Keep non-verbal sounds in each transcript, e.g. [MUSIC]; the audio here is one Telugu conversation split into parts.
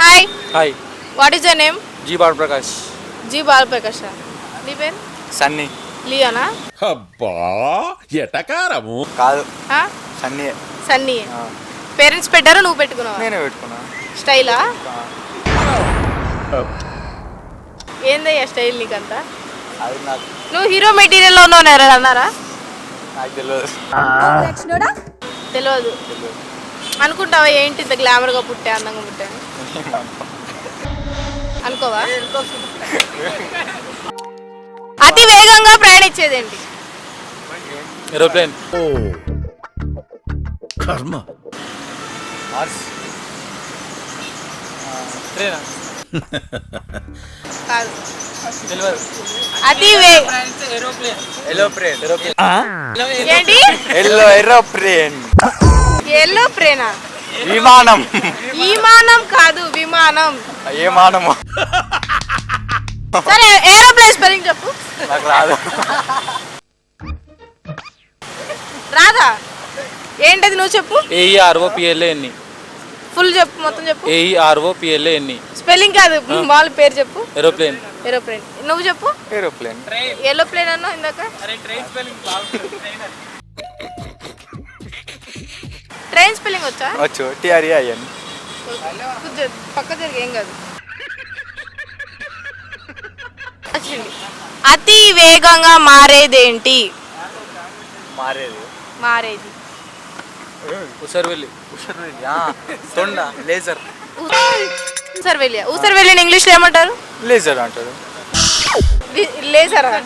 Hi hi what is your name G Bal Prakash ji Balaprakash నీ పేరు సన్నీ లియోనా అబ్బా ఎటకారము? కాదు? సన్నీ సన్నీ పేరెంట్స్ పెట్టారా? నువ్వు పెట్టుకున్నావా? నేనే పెట్టుకున్నా. స్టైలా ఏందయ్యా స్టైల్ నీకంతా? అది నాకు నువ్వు హీరో మెటీరియల్లో ఉన్నావు అన్నారా? నాకు తెలియదు తెలియదు అనుకుంటావా ఏంటి ఇంత గ్లామర్గా పుట్టే అందంగా పుట్టా అనుకోవా? అతి వేగంగా ప్రయాణించేదేంటి? ఏరోప్లేన్. కర్మ. మార్స్. ట్రైనా? కాదు. తెలియదు అతి వే ఏరోప్లేన్. ఏరోప్లేన్. ఏంటి? Yellow aeroplane. ఎల్లో ప్రేనా? విమానం. విమానం కాదు విమానం. ఏ మానము సరే ఏరోప్లేన్ స్పెల్లింగ్ చెప్పు. నాకు రాదు. రాదా? ఏంటది నువ్వు చెప్పు. ఏఈఆర్ఓ పిఎల్ఏ ఎన్ని ఫుల్ చెప్పు మొత్తం చెప్పు. ఏఈఆర్ఓ పిఎల్ఏ ఎన్ని స్పెల్లింగ్ కాదు వాళ్ళ పేరు చెప్పు. ఏరోప్లేన్ ఏరోప్లేన్ నువ్వు చెప్పు. ఏరోప్లేన్ ఎల్లో ప్లేన్ అన్నావు ఇందాక. ట్రైన్ స్పెల్లింగ్ వచ్చా? వచ్చు. టిఆర్ఈఐఎన్ కొంచెం పక్క జరిగి ఏం కాదు. అతి వేగంగా మారేదేంటి? మారేది. మారేది. ఉసర్వెల్లి తొండ లేజర్. ఊసర్వెల్లిని ఇంగ్లీష్లో ఏమంటారు? లేజర్ అంటారు. లి- లేజరా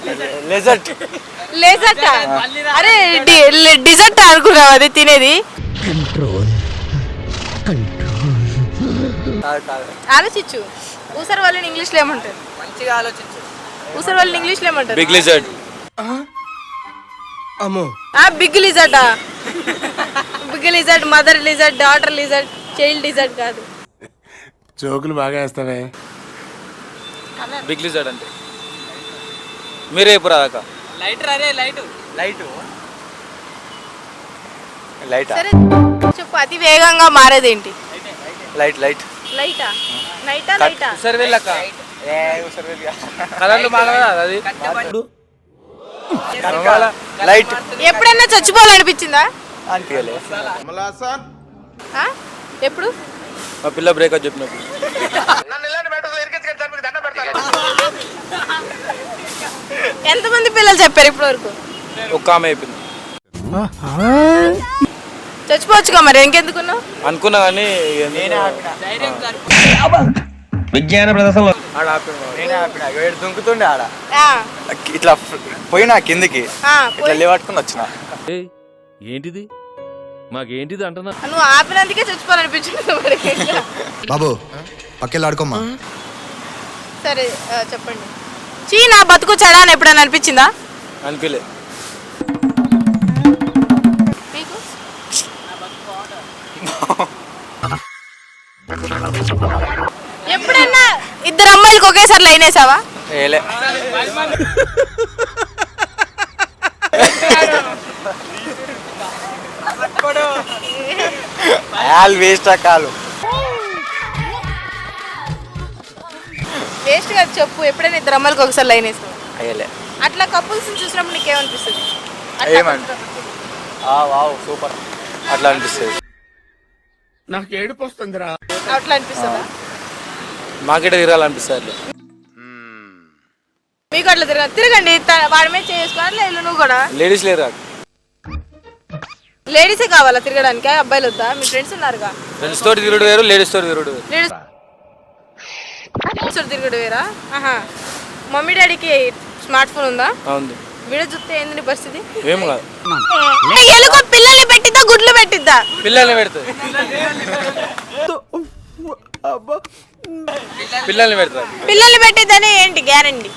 లేజర్ట అరే డిజర్ట్ అనుకున్నావు అది తినేది? ఆలోచించు. ఊసర్వల్లిని ఇంగ్లీష్లో ఏమంటారు? మంచిగా ఆలోచించు. ఊసర్వల్లిని ఇంగ్లీష్లో ఏమంటారు? బిగ్ లిజర్డ్ ఆ? Big లిజర్డా big lizard mother lizard daughter lizard child lizard కాదు. జోకులు బాగా వేస్తావే. బిగ్ లిజర్డ్ అంటే. మీరే ఇప్పుడు లైట్ లైట్. లైట్? సరే చెప్పు అతి వేగంగా మారేదేంటి? Light light. లైటా నైటా లైటా? కలర్లు బాగా అది? లైట్. ఎప్పుడైనా చచ్చిపోవాలనిపించిందా? అనిపించలే? ఎప్పుడు? మా పిల్ల బ్రేకప్ చెప్పినప్పుడు. ఎంతమంది పిల్లలు చెప్పారు ఇప్పటి వరకు ఒక్క ఆమె అయిపోయింది. చచ్చిపోవచ్చుగా మరి ఇంకెందుకున్నావు? అనుకున్నా కానీ నేను విజ్ఞాన ప్రదర్శనలో. ఆడ ఆపిన. నేనే ఆపిన. ఏడు దుంకుతుండే ఆడ. ఆ, ఇట్లా పోయినా కిందికి. ఆ, ఇట్లా పోయి- లేవట్టుకుని వచ్చిన. ఏయ్, ఏంటిది? మాకేంటిది అంటున్నా? నువ్వు ఆపినందుకే చచ్చిపోవాలనిపించింది మరి. బాబు పక్కెళ్ళాడుకోమ్మా సరే ఆ, చెప్పండి. చీ నా బతుకు చెడా అని ఎప్పుడైనా అనిపించిందా? అనిపించలే మీకు? ఎప్పుడన్నా ఇద్దరు అమ్మాయిలకు ఒకేసారి లైన్ వేసావా? ఏలే ఆల్ [LAUGHS] వేస్ట్ కాలు. గా చెప్పు ఎప్పుడైనా ఇద్దరు అమ్మాయిలకు ఒకసారి లైన్ వేసావా అయ్యలే. అట్లా కపుల్స్ చూసినప్పుడు నీకేమనిపిస్తుంది? ఏమంట వావ్ సూపర్. అట్లా అనిపిస్తుంది. నాకు ఏడుపు వస్తుందిరా. అట్లా అనిపిస్తుందా? మాకెట తిరగాలనిపిస్తుంది మీకు అట్లా తిరగ తిరగండి త- వాడి మీద చేసుకోవాలి ఇల్లు నువ్వు కూడా? లేడీస్ లేరు? లేడీసే కావాలా తిరగడానికి? అబ్బాయిలు వద్దా మీ ఫ్రెండ్స్ ఉన్నారుగా? ఫ్రెండ్స్ తోటి తిరుగుడు వేరు లేడీస్ తోటి తిరుగుడు వేరు. లేడీస్ ఫ్రెండ్స్ తిరగడు వేరా? ఆహా. మమ్మీ డాడీకి స్మార్ట్ ఫోన్ ఉందా? అవుంది వీడియో చూస్తే ఏంది పరిస్థితి? ఏం కాదు. ఏ, ఎలుక పిల్లల్ని పెట్టిద్దా గుడ్లు పెట్టిద్దా? పిల్లల్ని పెడుతుంది పిల్లల్ని పెడతారు. పిల్లల్ని పెట్టిద్దని ఏంటి గ్యారంటీ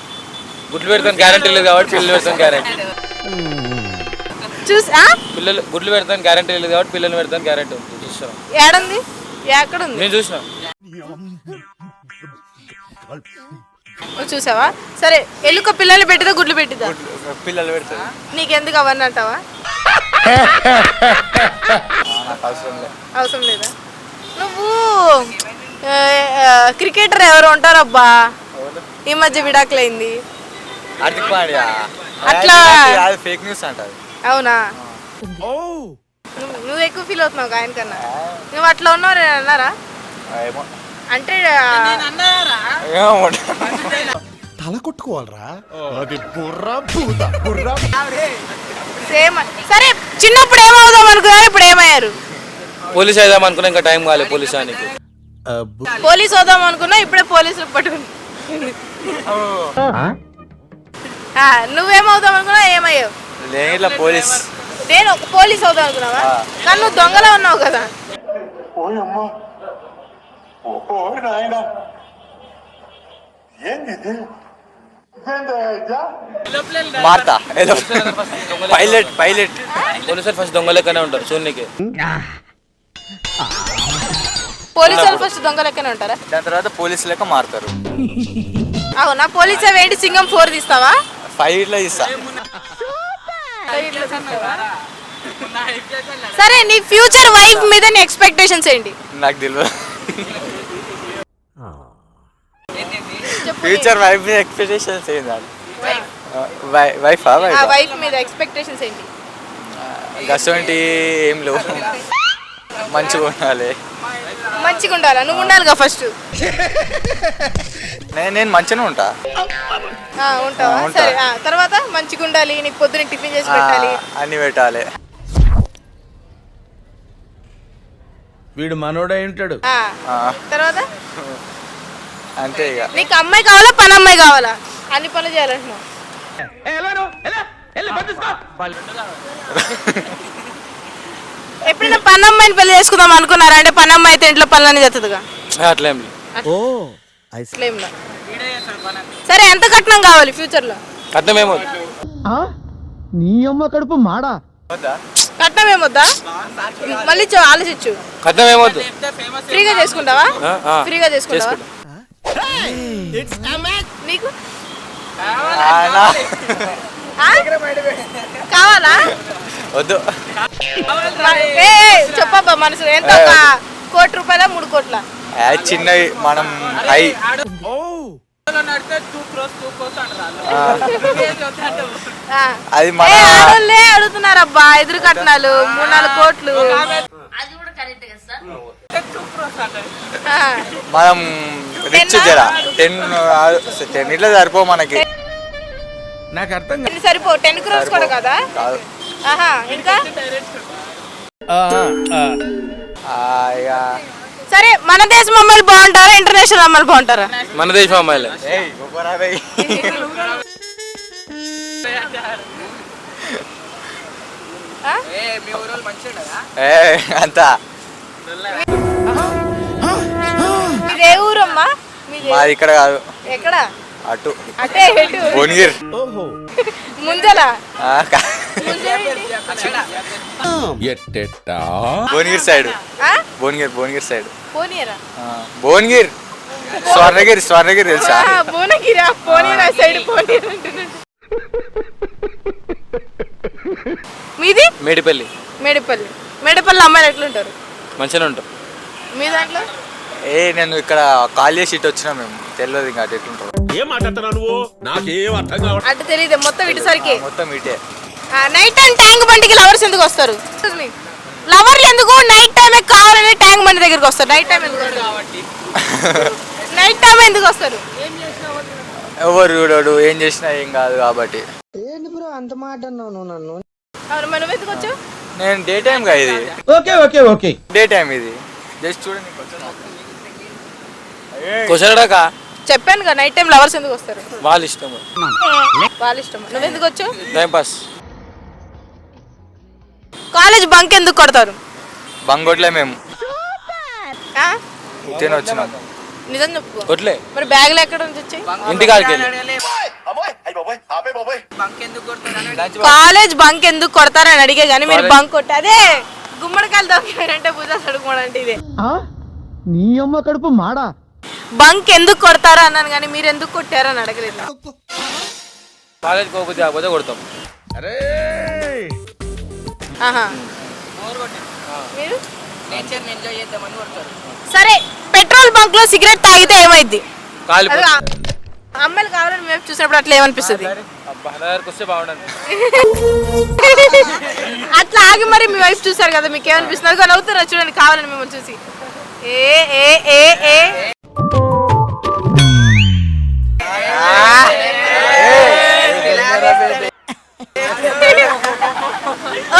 గుడ్లు పెడతాను గ్యారంటీ లేదు కాబట్టి పిల్లలు పెడతాను గ్యారంటీ చూసి ఆ? పిల్లలు గుడ్లు పెడతాను గ్యారంటీ లేదు కాబట్టి పిల్లల్ని పెడతాను గ్యారంటీ ఉంది. చూస్తాను ఏడుంది? ఎక్కడుంది? నేను చూసిన. చూసావా? సరే ఎలుక పిల్లల్ని పెట్టిద్దా గుడ్లు పెట్టిద్దా పిల్లలు పెడతారు. నీకెందుకు అవన్నీ అంటావా? అవసరం లేదు అవసరం లేదా? నువ్వు క్రికెటర్ ఎవరు ఉంటారబ్బా? ఈ మధ్య విడాకులైంది. అట్లా ఫేక్ న్యూస్ అంటారు అవునా? నువ్వు- నువ్వు ఎక్కువ ఫీల్ అవుతున్నావు ఆయన కన్నా నువ్వు అట్లా ఉన్నావు నేను అన్నారా ఏమో. అంటే తల కొట్టుకోవాలరా? అది బుర్ర భూత బుర్ర సేమ్ సరే చిన్నప్పుడు ఏమవుదాం అనుకున్నారు ఇప్పుడు ఏమయ్యారు? పోలీస్ అయిదాం అనుకున్నా ఇంకా టైం కాలేదు పోలీస్ ఆయనకి పోలీస్ అవుదాం అనుకున్నా ఇప్పుడే పోలీసులు పట్టుకుని ఆ, నువ్వేమవుదాం అనుకున్నా ఏమయ్యావు? ఇట్లా పోలీస్ నేను ఒక పోలీస్ అవుదాం అనుకున్నావా? కానీ నువ్వు దొంగలా ఉన్నావు కదా. మార్తా ఏదో [LAUGHS] [LAUGHS] పైలట్ పైలట్. పోలీసులు ఫస్ట్ దొంగ లెక్కనే ఉంటారు చూడనికి పోలీసు వాళ్ళు ఫస్ట్ దొంగ లెక్కనే ఉంటారా? దాని తర్వాత పోలీసు లెక్క మారుతారు. అవునా? పోలీస్ ఏంటి సింగం ఫోర్ తీస్తావా? ఫైవ్ ఇట్లా ఇస్తా సరే నీ ఫ్యూచర్ వైఫ్ మీద నీ ఎక్స్పెక్టేషన్స్ ఏంటి? నాకు తెలియదు ఫ్యూచర్ వైఫ్ ఎక్స్పెక్టేషన్స్ ఏంటండి వైఫా. ఆ వైఫ్ వైఫ్? మీద ఎక్స్పెక్టేషన్స్ ఏంటి? గసంటి ఏం లేవు. మంచిగా ఉండాలి. మంచిగా ఉండాలా? నువ్వు ఉండాలిగా ఫస్ట్ నేను నేను మంచిగానే ఉంటా. ఉంటావా? ఉంటా. సరే ఆ, తర్వాత మంచిగా ఉండాలి నీకు పొద్దున టిఫిన్ చేసి పెట్టాలి. అన్ని పెట్టాలి. వీడు మనోడై ఉంటాడు. తర్వాత? [LAUGHS] అంతే ఇక. నీకు అమ్మాయి కావాలా పని అమ్మాయి కావాలా? అన్ని పనులు చేయాలంటున్నావు. ఎప్పుడైనా పని అమ్మాయిని పెళ్ళి చేసుకుందాం అనుకున్నారా? అంటే పని అమ్మాయి అయితే ఇంట్లో పనులన్నీ చేస్తుందిగా అట్లేం లా. సరే ఎంత కట్నం కావాలి ఫ్యూచర్లో కట్నం ఏమో నీ అమ్మ కడుపు మాడా? కట్నం ఏమొద్దా మళ్ళీ చూ- ఆలోచించు. కట్నం ఏమొద్దు ఫ్రీగా చేసుకుంటావా. ఫ్రీగా చేసుకుంటావా? నీకు? కావాలా? వద్దు. ఏ, చెప్పబ్బా మనసు. ఎంత ఒక కోటి రూపాయల మూడు కోట్ల? ఆ, చిన్నవి మనం హై. అది మన ఆడోళ్ళే అడుగుతున్నారబ్బా ఎదురు కట్నాలు మూడు నాలుగు కోట్లు. ఆ, మనం రిచ్? జరా. టెన్ టెన్ ఇట్లా సరిపో మనకి. నాకు అర్థం ఎన్ని సరిపో టెన్ క్రోర్స్ కూడా కదా? కాదు. ఆహా ఇంకా? సరే మన దేశం అమ్మాయిలు బాగుంటారా? ఇంటర్నేషనల్ అమ్మాయిలు బాగుంటారా? మన దేశం అమ్మాయిలే. అంతా. మీది ఇక్కడ కాదు. ఎక్కడ? అటు. అంటే ఎటు? భువనగిర్. ఎట్టెట్టా? భువనగిర్ సైడ్. ఆ? భువనగిర్ భువనగిర్ సైడ్. భువనగిర్? స్వర్ణగిరి స్వర్ణగిరి తెలుసా? భువనగిరా సైడ్. మీది? మేడిపల్లి. మేడిపల్లి. మేడిపల్లి అమ్మాయిలు ఎట్లుంటారు? మంచిగానే ఉంటాం. మీ దాంట్లో? ఏ నేను ఇక్కడ కాల్ చేసి ఇటు వచ్చినా మేము. తెలియదు ఇంకా అటు ఎట్లుంటాం ఏం మాట్లాడుతున్నావు నువ్వు? నాకేం అర్థం కావట్లేదు అటు తెలియదు మొత్తం ఇటు సరికి. మొత్తం ఇటే. నైట్ టైం ట్యాంక్ బండికి లవర్స్ ఎందుకు వస్తారు? లవర్లు ఎందుకు నైట్ టైమే కావాలని ట్యాంక్ బండి దగ్గరికి వస్తారు? నైట్ టైం ఎందుకు నైట్ టైం ఎందుకు వస్తారు? ఎవరు చూడడు ఏం చేసినా ఏం కాదు కాబట్టి. అవును మనం ఎందుకు వచ్చావు? నేను డే టైం గా ఇది. Okay okay okay. Day time ఇది. జస్ట్ చూడండి కుసరడాక చెప్పాను కదా నైట్ టైం లవర్స్ ఎందుకు వస్తారు? వాళ్ళ ఇష్టం వాళ్ళ ఇష్టం నువ్వు ఎందుకు వచ్చావు? టైం పాస్ కాలేజ్ బంక్ ఎందుకు కొడతారు? బంగొట్లే మేము. ఆ? వచ్చినాం. నిజం చెప్పు. కొట్లే. మరి బ్యాగులు ఎక్కడ నుంచి వచ్చాయి? ఇంటికాడికి వెళ్ళి కాలేజ్ బంక్ ఎందుకు కొడతారని అడిగే కానీ మీరు బంక్ కొట్టి. అదే గుమ్మడికాయలు దొరికారంటే భుజాలు అడుగుకోవడం ఇదే. నీ అమ్మ కడుపు మాడా? బంక్ ఎందుకు కొడతారా అన్నాను కానీ మీరు ఎందుకు కొట్టారని అడగలేదు. కాలేజ్ పోకపోతే కాకపోతే కొడతాం. అరే! ఆహా. మీరు? నేచర్ ఎంజాయ్ చేద్దామని కొడతారు. సరే పెట్రోల్ బంక్లో సిగరెట్ తాగితే ఏమైద్ది? ఆ- అమ్మాయిలు కావాలని మేము చూసినప్పుడు అట్లా ఏమనిపిస్తుంది? అబ్బా నా దగ్గరకు వస్తే బాగుండదు. [LAUGHS] అట్లా ఆగి మరి మీ వైఫ్ చూసారు కదా మీకు ఏమనిపిస్తుంది అదిగో నవ్వుతున్నారు చూడండి కావాలని మిమ్మల్ని చూసి. ఏ ఏ ఏ ఏ.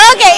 ఓకే